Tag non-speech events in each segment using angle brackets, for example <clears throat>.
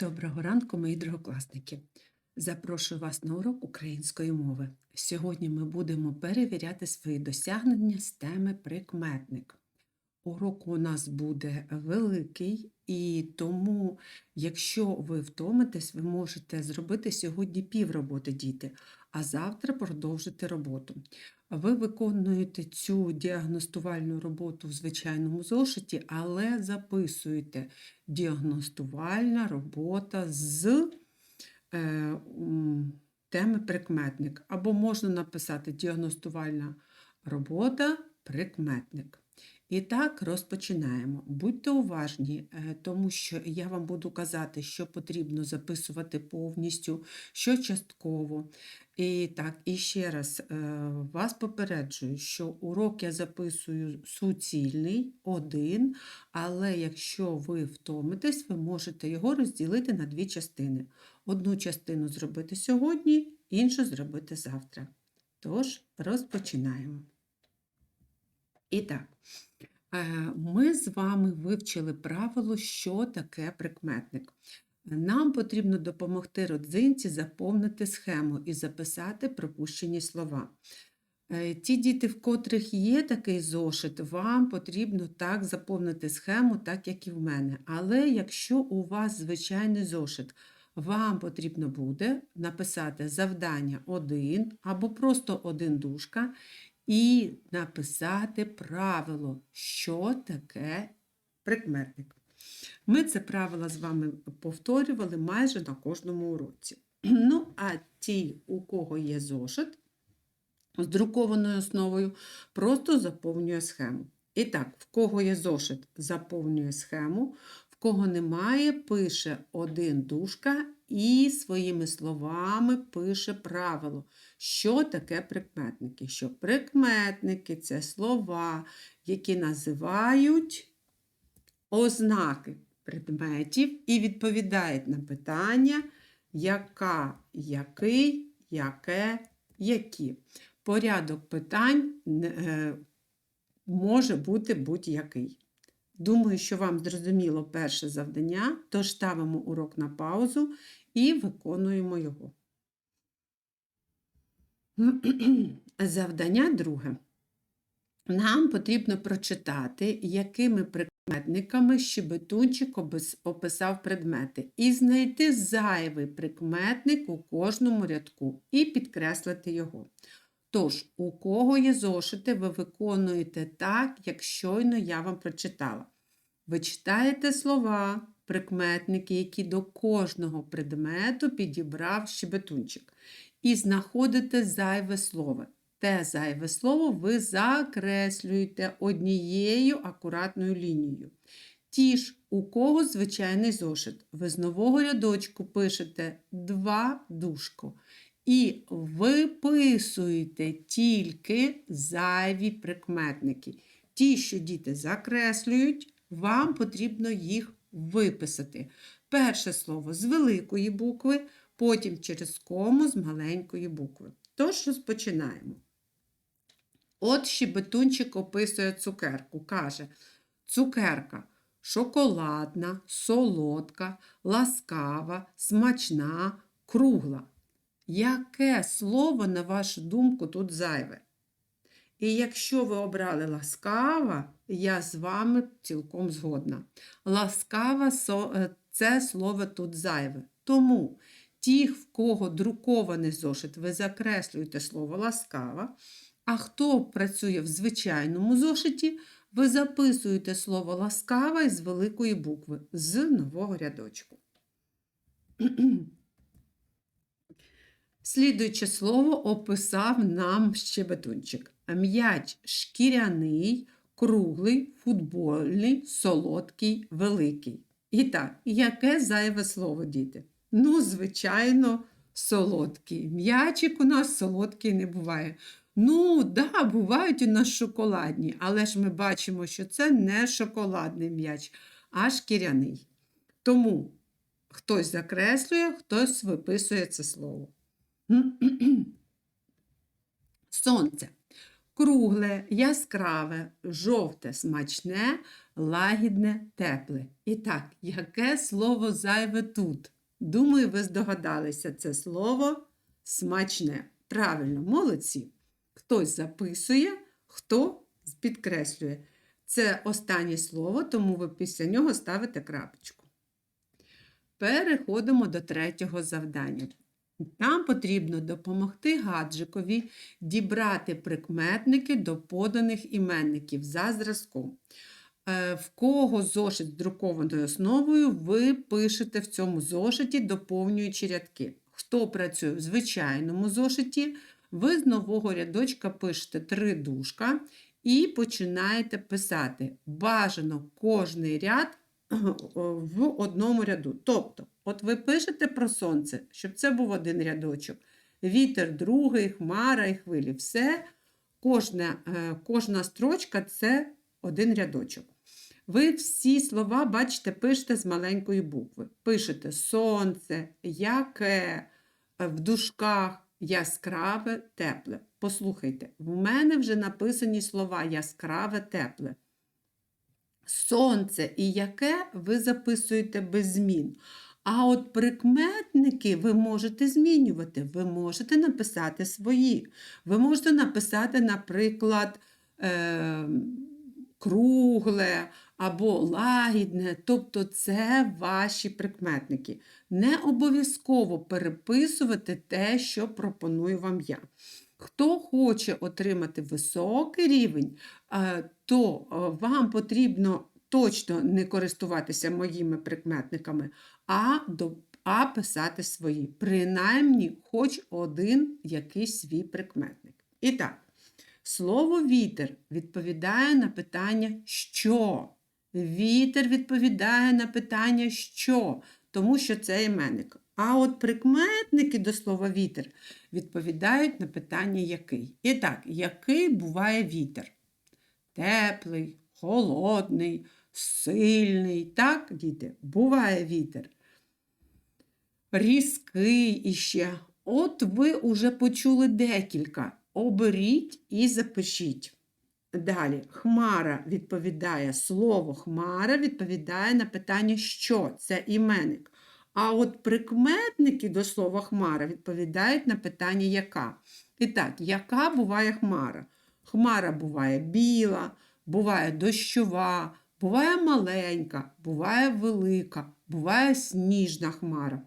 Доброго ранку, мої другокласники. Запрошую вас на урок української мови. Сьогодні ми будемо перевіряти свої досягнення з теми прикметник. Урок у нас буде великий, і тому, якщо ви втомитесь, ви можете зробити сьогодні півроботи діти, а завтра продовжити роботу. Ви виконуєте цю діагностувальну роботу в звичайному зошиті, але записуєте діагностувальна робота з е, теми прикметник. Або можна написати діагностувальна робота прикметник. І так, розпочинаємо. Будьте уважні, е, тому що я вам буду казати, що потрібно записувати повністю, що частково. І так, і ще раз е, вас попереджую, що урок я записую суцільний, один, але якщо ви втомитесь, ви можете його розділити на дві частини. Одну частину зробити сьогодні, іншу зробити завтра. Тож, розпочинаємо. І так, е, ми з вами вивчили правило, що таке прикметник. Нам потрібно допомогти родзинці заповнити схему і записати пропущені слова. Е, Ті діти, в котрих є такий зошит, вам потрібно так заповнити схему, так як і в мене. Але якщо у вас звичайний зошит, вам потрібно буде написати завдання 1 або просто один дужка і написати правило, що таке прикметник. Ми це правило з вами повторювали майже на кожному уроці. <clears throat> Ну, а ті, у кого є зошит з друкованою основою, просто заповнює схему. І так, в кого є зошит, заповнює схему, в кого немає, пише один дужка і своїми словами пише правило, що таке прикметники. Що прикметники це слова, які називають ознаки предметів і відповідають на питання, яка, який, яке, які. Порядок питань е, може бути будь-який. Думаю, що вам зрозуміло перше завдання, тож ставимо урок на паузу і виконуємо його. <clears throat> Завдання друге. Нам потрібно прочитати, якими прикметниками щебетунчик описав предмети, і знайти зайвий прикметник у кожному рядку і підкреслити його. Тож, у кого є зошити, ви виконуєте так, як щойно я вам прочитала. Ви читаєте слова, прикметники, які до кожного предмету підібрав щебетунчик. І знаходите зайве слово. Те зайве слово ви закреслюєте однією акуратною лінією. Ті ж, у кого звичайний зошит, ви з нового рядочку пишете два дужко і виписуєте тільки зайві прикметники. Ті, що діти закреслюють, вам потрібно їх виписати. Перше слово з великої букви, потім через кому з маленької букви. Тож розпочинаємо. От щебетунчик описує цукерку. Каже, цукерка шоколадна, солодка, ласкава, смачна, кругла. Яке слово, на вашу думку, тут зайве? І якщо ви обрали ласкава, я з вами цілком згодна. Ласкава це слово тут зайве. Тому ті, в кого друкований зошит, ви закреслюєте слово ласкава, а хто працює в звичайному зошиті, ви записуєте слово ласкава із великої букви з нового рядочку. Слідуюче слово описав нам щебетунчик. М'яч шкіряний, круглий, футбольний, солодкий, великий. І так, яке зайве слово, діти? Ну, звичайно, солодкий. М'ячик у нас солодкий не буває. Ну, да, бувають у нас шоколадні, але ж ми бачимо, що це не шоколадний м'яч, а шкіряний. Тому хтось закреслює, хтось виписує це слово. <clears throat> Сонце. Кругле, яскраве, жовте, смачне, лагідне, тепле. І так, яке слово зайве тут? Думаю, ви здогадалися, це слово смачне. Правильно, молодці. Хтось записує, хто підкреслює. Це останнє слово, тому ви після нього ставите крапочку. Переходимо до третього завдання. Нам потрібно допомогти гаджикові дібрати прикметники до поданих іменників за зразком. Е, В кого зошит з друкованою основою, ви пишете в цьому зошиті, доповнюючи рядки. Хто працює в звичайному зошиті, ви з нового рядочка пишете три дужка і починаєте писати бажано кожний ряд в одному ряду. Тобто, от ви пишете про сонце, щоб це був один рядочок. Вітер другий, хмара і хвилі. Все, кожна, е, кожна строчка це один рядочок. Ви всі слова, бачите, пишете з маленької букви. Пишете сонце, яке, е, в дужках яскраве, тепле. Послухайте, в мене вже написані слова яскраве, тепле. Сонце і яке ви записуєте без змін. А от прикметники ви можете змінювати. Ви можете написати свої. Ви можете написати, наприклад, е- кругле або лагідне. Тобто це ваші прикметники. Не обов'язково переписувати те, що пропоную вам я. Хто хоче отримати високий рівень, е, то е, вам потрібно точно не користуватися моїми прикметниками, а, а писати свої. Принаймні, хоч один якийсь свій прикметник. І так, слово вітер відповідає на питання що. Вітер відповідає на питання що, тому що це іменник. А от прикметники до слова вітер відповідають на питання який. І так, який буває вітер? Теплий, холодний, сильний. Так, діти, буває вітер. Різкий іще. От ви уже почули декілька. Оберіть і запишіть. Далі, хмара відповідає, слово хмара відповідає на питання, що це іменник. А от прикметники до слова хмара відповідають на питання яка. І так, яка буває хмара? Хмара буває біла, буває дощова, буває маленька, буває велика, буває сніжна хмара,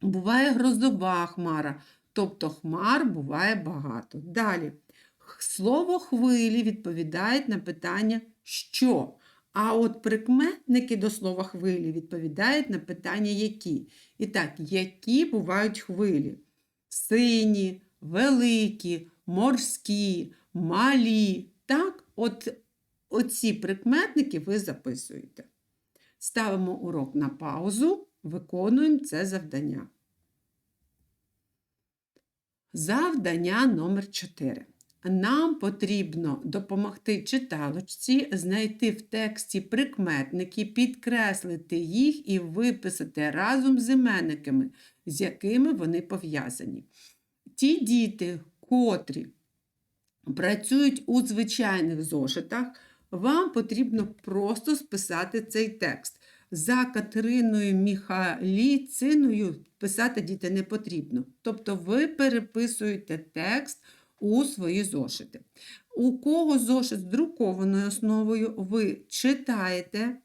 буває грозова хмара, тобто хмар буває багато. Далі, слово хвилі відповідає на питання що. А от прикметники до слова хвилі відповідають на питання які. І так, які бувають хвилі? Сині, великі, морські, малі. Так, от оці прикметники ви записуєте. Ставимо урок на паузу, виконуємо це завдання. Завдання номер 4. Нам потрібно допомогти читалочці знайти в тексті прикметники, підкреслити їх і виписати разом з іменниками, з якими вони пов'язані. Ті діти, котрі працюють у звичайних зошитах, вам потрібно просто списати цей текст. За Катериною Міхаліциною писати діти не потрібно. Тобто ви переписуєте текст у свої зошити. У кого зошит з друкованою основою, ви читаєте,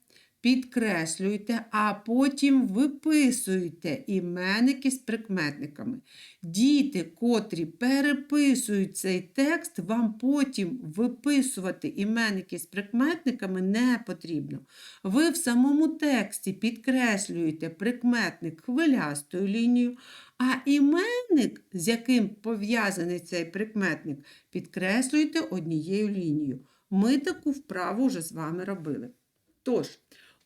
підкреслюєте, а потім виписуєте іменники з прикметниками. Діти, котрі переписують цей текст, вам потім виписувати іменники з прикметниками не потрібно. Ви в самому тексті підкреслюєте прикметник хвилястою лінією, а іменник, з яким пов'язаний цей прикметник, підкреслюєте однією лінією. Ми таку вправу вже з вами робили. Тож,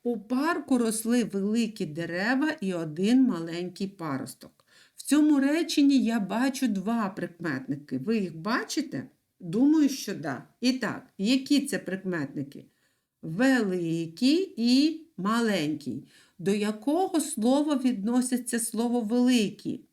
у парку росли великі дерева і один маленький паросток. В цьому реченні я бачу два прикметники. Ви їх бачите? Думаю, що да. І так, які це прикметники? Великий і маленький. До якого слова відноситься слово великий?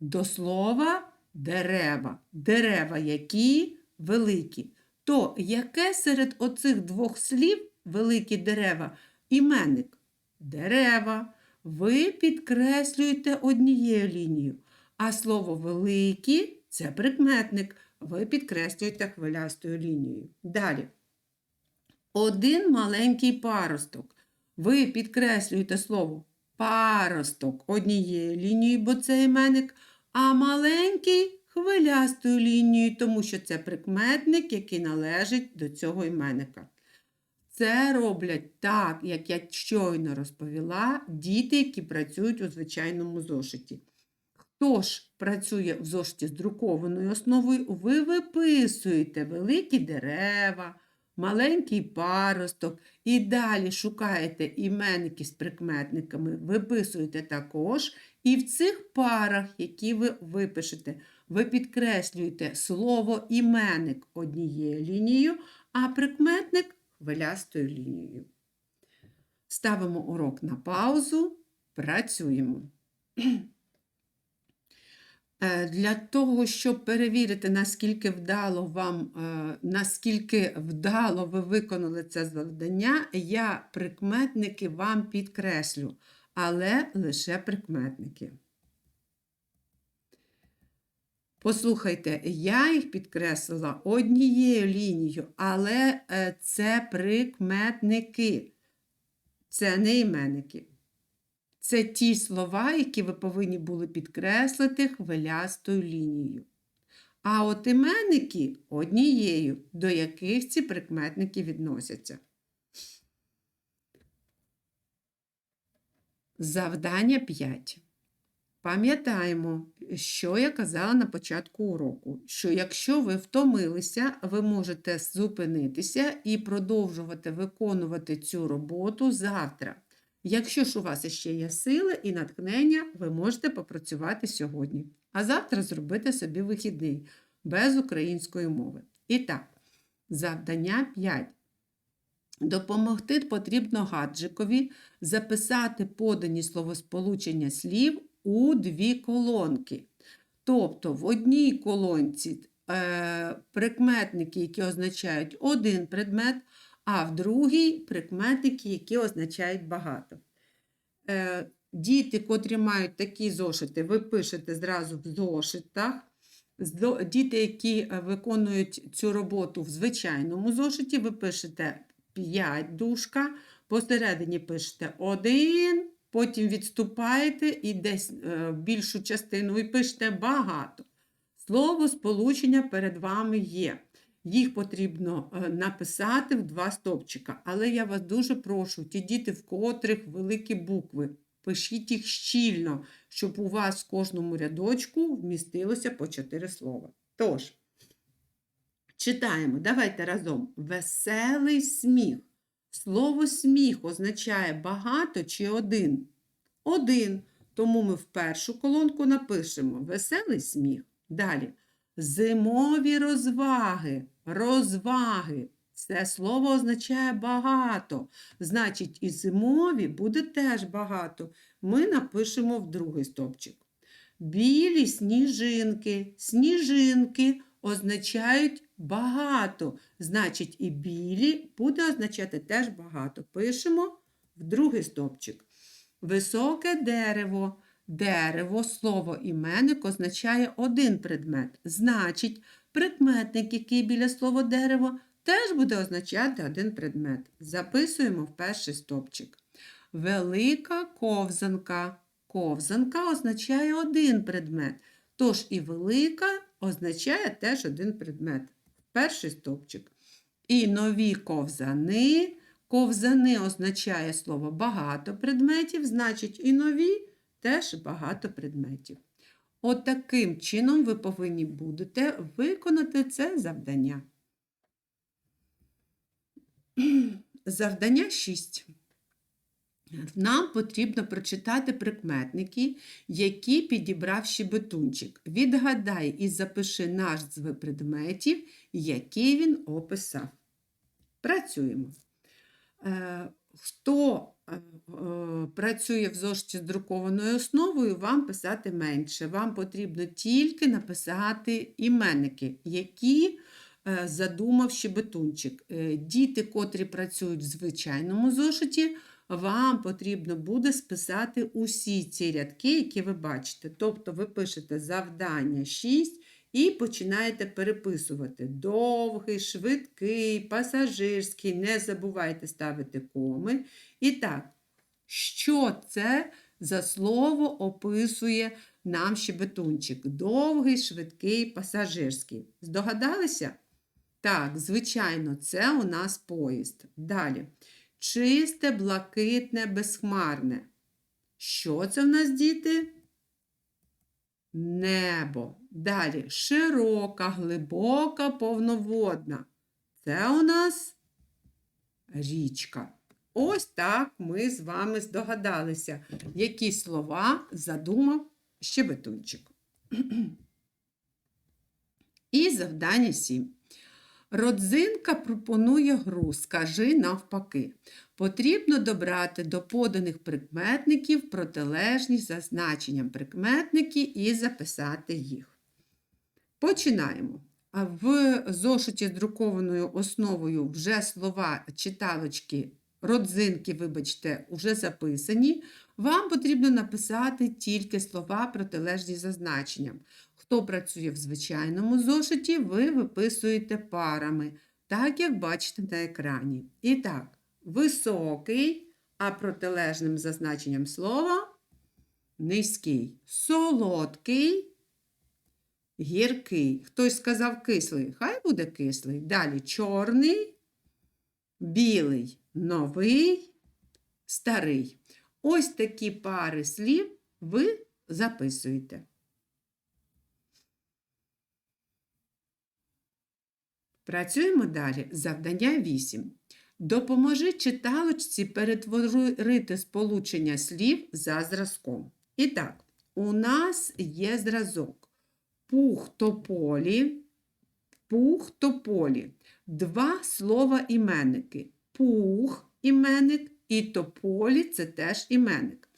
До слова дерева. Дерева які великі, то яке серед оцих двох слів великі дерева іменник? Дерева. Ви підкреслюєте однією лінією, а слово великі це прикметник. Ви підкреслюєте хвилястою лінією. Далі. Один маленький паросток. Ви підкреслюєте слово паросток однією лінією, бо це іменник, а маленький хвилястою лінією, тому що це прикметник, який належить до цього іменника. Це роблять так, як я щойно розповіла, діти, які працюють у звичайному зошиті. Хто ж працює в зошиті з друкованою основою, ви виписуєте великі дерева, маленький паросток і далі шукаєте іменники з прикметниками, виписуєте також. І в цих парах, які ви випишете, ви підкреслюєте слово іменник однією лінією, а прикметник хвилястою лінією. Ставимо урок на паузу, працюємо. <clears throat> Е, Для того, щоб перевірити, наскільки вдало вам, е, наскільки вдало ви виконали це завдання, я прикметники вам підкреслю, але лише прикметники. Послухайте, я їх підкреслила однією лінією, але е, це прикметники, це не іменники. Це ті слова, які ви повинні були підкреслити хвилястою лінією. А от іменники однією, до яких ці прикметники відносяться. Завдання 5. Пам'ятаємо, що я казала на початку уроку, що якщо ви втомилися, ви можете зупинитися і продовжувати виконувати цю роботу завтра. Якщо ж у вас ще є сили і натхнення, ви можете попрацювати сьогодні, а завтра зробити собі вихідний без української мови. І так, завдання 5. Допомогти потрібно гаджикові записати подані словосполучення слів у дві колонки. Тобто в одній колонці е, прикметники, які означають один предмет, а в другій прикметники, які означають багато. Е, діти, котрі мають такі зошити, ви пишете зразу в зошитах. Діти, які е, виконують цю роботу в звичайному зошиті, ви пишете 5 дужка, посередині пишете 1, потім відступаєте і десь е, більшу частину і пишете багато. Слово сполучення перед вами є. Їх потрібно е, написати в два стовпчика. Але я вас дуже прошу, ті діти, в котрих великі букви, пишіть їх щільно, щоб у вас в кожному рядочку вмістилося по чотири слова. Тож, читаємо, давайте разом. Веселий сміх. Слово сміх означає багато чи один? Один. Тому ми в першу колонку напишемо веселий сміх. Далі. Зимові розваги. Розваги. Це слово означає багато. Значить, і зимові буде теж багато. Ми напишемо в другий стовпчик. Білі сніжинки. Сніжинки означають багато. Значить, і білі буде означати теж багато. Пишемо в другий стовпчик. Високе дерево. Дерево, слово іменник означає один предмет. Значить, прикметник, який біля слова дерево, теж буде означати один предмет. Записуємо в перший стопчик. Велика ковзанка. Ковзанка означає один предмет. Тож і велика означає теж один предмет. Перший стовпчик. І нові ковзани. Ковзани означає слово багато предметів, значить і нові теж багато предметів. От таким чином ви повинні будете виконати це завдання. <clears throat> Завдання 6. Нам потрібно прочитати прикметники, які підібрав щебетунчик. Відгадай і запиши назви предметів, які він описав. Працюємо. Е, Хто е, е, працює в зошиті з друкованою основою, вам писати менше. Вам потрібно тільки написати іменники, які задумав щебетунчик. Діти, котрі працюють в звичайному зошиті, вам потрібно буде списати усі ці рядки, які ви бачите. Тобто ви пишете завдання 6 і починаєте переписувати. Довгий, швидкий, пасажирський. Не забувайте ставити коми. І так, що це за слово описує нам щебетунчик? Довгий, швидкий, пасажирський. Здогадалися? Так, звичайно, це у нас поїзд. Далі. Чисте, блакитне, безхмарне. Що це в нас, діти? Небо. Далі широка, глибока, повноводна. Це у нас річка. Ось так ми з вами здогадалися, які слова задумав щебетунчик. <clears throat> І завдання 7. Родзинка пропонує гру Скажи навпаки. Потрібно добрати до поданих прикметників протилежність за значенням прикметники і записати їх. Починаємо. В зошиті з друкованою основою вже слова читалочки, родзинки, вибачте, вже записані. Вам потрібно написати тільки слова протилежні за значенням. Хто працює в звичайному зошиті, ви виписуєте парами, так як бачите на екрані. І так, високий, а протилежним за значенням слова низький, солодкий, гіркий. Хтось сказав кислий, хай буде кислий. Далі чорний, білий, новий, старий. Ось такі пари слів ви записуєте. Працюємо далі. Завдання 8. Допоможи читалочці перетворити сполучення слів за зразком. І так, у нас є зразок. Пух тополі, пух тополі. Два слова іменники. Пух іменник і тополі це теж іменник.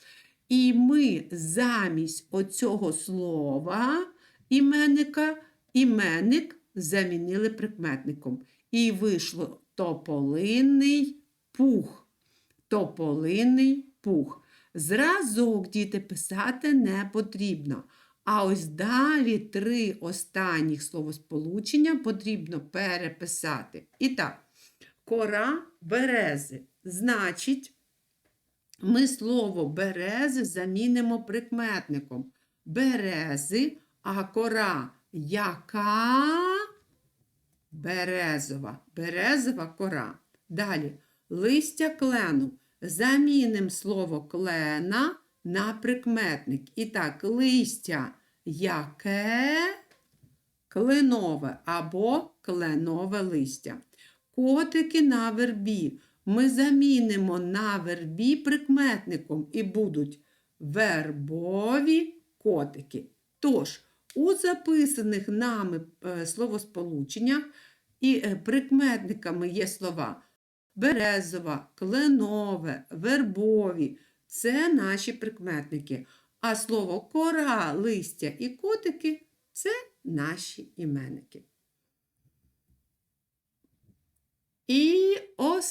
І ми замість оцього слова іменника іменник замінили прикметником. І вийшло тополинний пух. Тополинний пух. Зразок діти писати не потрібно. А ось далі три останніх словосполучення потрібно переписати. І так, кора берези. Значить, ми слово берези замінимо прикметником. Берези, а кора яка березова. Березова кора. Далі листя клену. Замінимо слово клена на прикметник. І так, листя яке кленове або кленове листя. Котики на вербі. Ми замінимо на вербі прикметником і будуть вербові котики. Тож, у записаних нами е, словосполученнях і е, прикметниками є слова березова, кленове, вербові. Це наші прикметники. А слово кора, листя і котики це наші іменники. І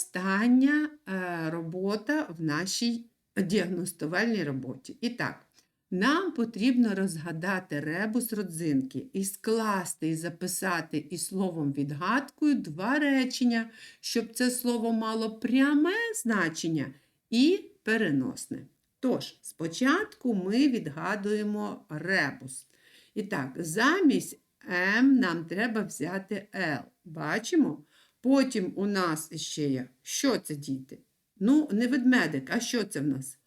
остання е, робота в нашій діагностувальній роботі. І так, нам потрібно розгадати ребус родзинки і скласти і записати із словом відгадкою два речення, щоб це слово мало пряме значення і переносне. Тож, спочатку ми відгадуємо ребус. І так, замість М нам треба взяти Л. Бачимо? Потім у нас ще є. Що це, діти? Ну, не ведмедик, а що це в нас?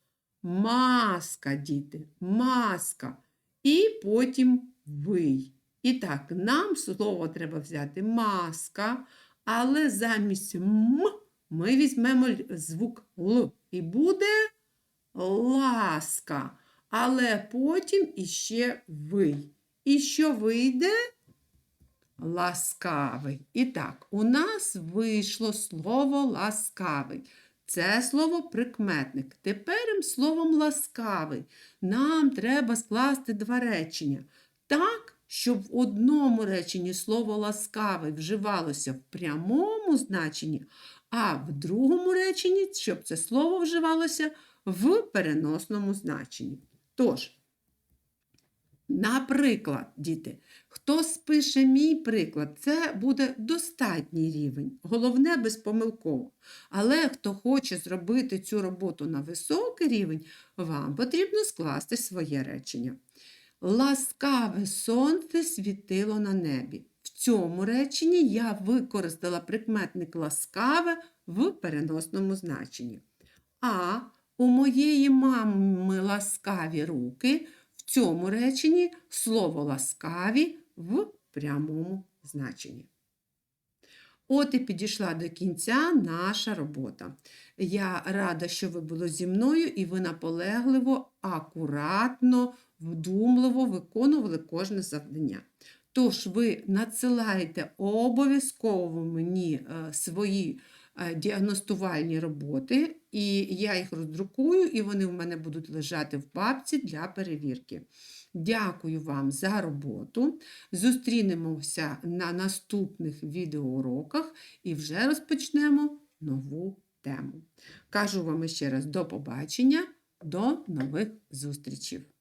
Маска, діти, маска. І потім вий. І так, нам слово треба взяти маска, але замість м ми візьмемо звук Л. І буде ласка. Але потім іще вий. І що вийде? Ласкавий. І так, у нас вийшло слово ласкавий. Це слово прикметник. Тепер словом ласкавий. Нам треба скласти два речення. Так, щоб в одному реченні слово ласкавий вживалося в прямому значенні, а в другому реченні, щоб це слово вживалося в переносному значенні. Тож, Наприклад, діти, хто спише мій приклад, це буде достатній рівень, головне безпомилково. Але хто хоче зробити цю роботу на високий рівень, вам потрібно скласти своє речення. Ласкаве сонце світило на небі. В цьому реченні я використала прикметник ласкаве в переносному значенні. А у моєї мами ласкаві руки. Цьому реченні слово ласкаві в прямому значенні. От і підійшла до кінця наша робота. Я рада, що ви були зі мною і ви наполегливо, акуратно, вдумливо виконували кожне завдання. Тож ви надсилаєте обов'язково мені е, свої діагностувальні роботи, і я їх роздрукую, і вони в мене будуть лежати в папці для перевірки. Дякую вам за роботу. Зустрінемося на наступних відеоуроках і вже розпочнемо нову тему. Кажу вам ще раз до побачення, до нових зустрічей!